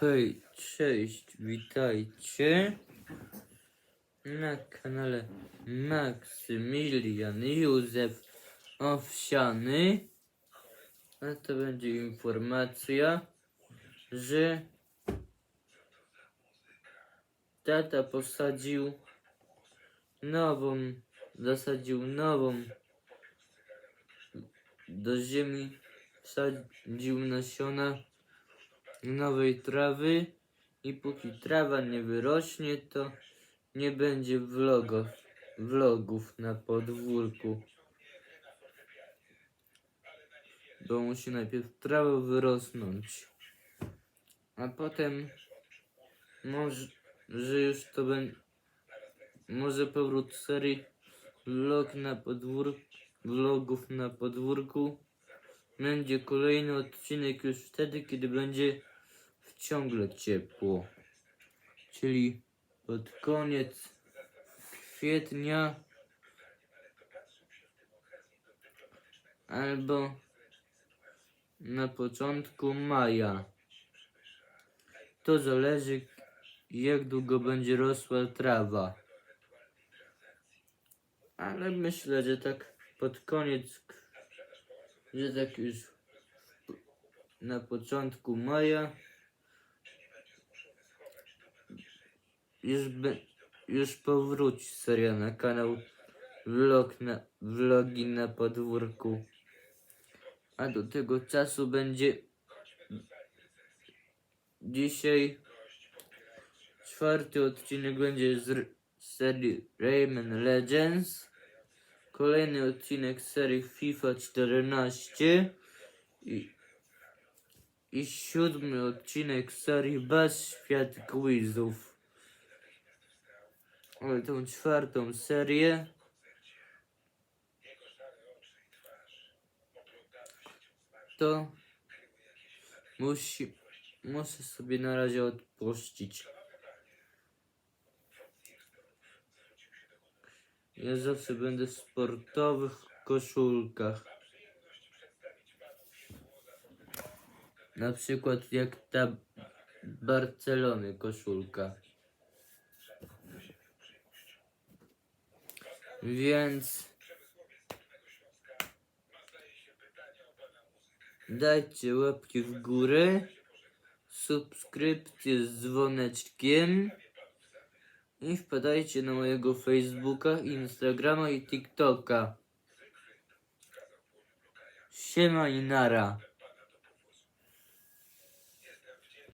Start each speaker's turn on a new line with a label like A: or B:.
A: Hej, cześć, witajcie na kanale Maksymilian Józef Owsiany. A to będzie informacja, że tata posadził nową, zasadził nową do ziemi, wsadził nasiona nowej trawy i póki trawa nie wyrośnie, to nie będzie vlogów, vlogów na podwórku. Bo musi najpierw trawa wyrosnąć. A potem może, że już to będzie może powrót serii vlog na podwórku, vlogów na podwórku będzie kolejny odcinek już wtedy, kiedy będzie ciągle ciepło. Czyli pod koniec kwietnia albo na początku maja. To zależy jak długo będzie rosła trawa. Ale myślę, że tak pod koniec, że tak już na początku maja już, już powróci seria na kanał vlog na, vlogi na podwórku. A do tego czasu będzie dzisiaj czwarty odcinek będzie z serii Rayman Legends. Kolejny odcinek serii FIFA 14 i, i siódmy odcinek serii Bez Świat Quizów. Tą czwartą serię to musi, muszę sobie na razie odpuścić. Ja zawsze będę w sportowych koszulkach. Na przykład jak ta Barcelony koszulka. Więc dajcie łapki w górę, subskrypcję z dzwoneczkiem i wpadajcie na mojego Facebooka, Instagrama i TikToka. Siema i nara.